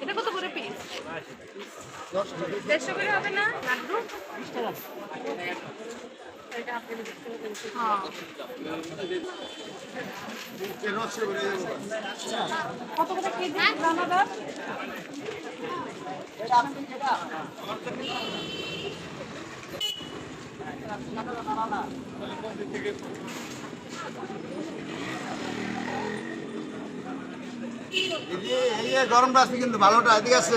এটা কত করে পিস দেড়শো করে হবে না লাড্ডু হ্যাঁ। কত করে কেজি দানাদার গরম রাখছি কিন্তু ভালোটা এদিকে আছে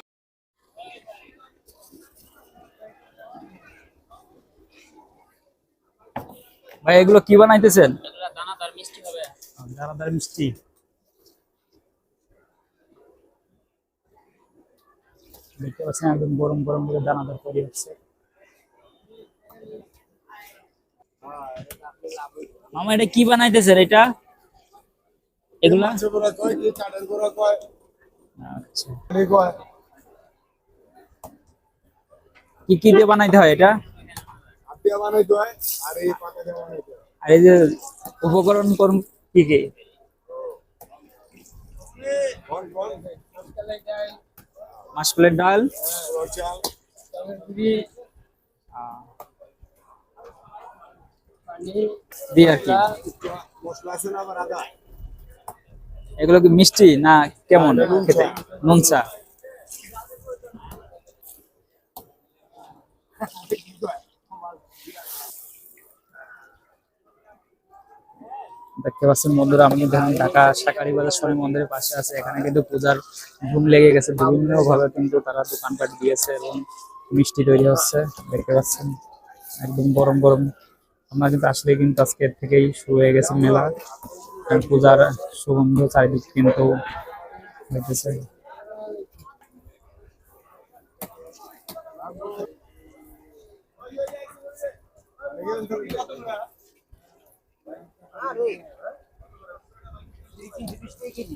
ভাই এগুলো কি বানাইতেছেন? দানাদার মিষ্টি দেখতে পাচ্ছেন একদম গরম গরম করে দানাদার তৈরি হচ্ছে। মামা এটা কি বানাইতেছেন এটা? এগুলা? আচ্ছা। কি কি দিয়ে বানাইতে হয় এটা? আর এই যে উপকরণ কি কি? মাসকলের ডাল। দিয়ে আর কি? এগুলো কি মিষ্টি না কেমন? খেতে? নুন চা। দেখতে পাচ্ছেন বন্ধুরা, আমি এখন ঢাকা শাকারি বাজার শনি মন্দিরের পাশে আছে। এখানে কিন্তু পূজার ধুম লেগে গেছে বিভিন্ন ভাবে কিন্তু তারা দোকানপাট দিয়েছে এবং মিষ্টি তৈরি হচ্ছে, দেখতে পাচ্ছেন। একদম গরম গরম। আমরা কিন্তু আসলে কিন্তু আজকে থেকেই শুরু হয়ে গেছে মেলা। পূজার সুগন্ধ চারিদিক কিন্তু হইতেছে। Ha, değil. İkinci, işte ikinci.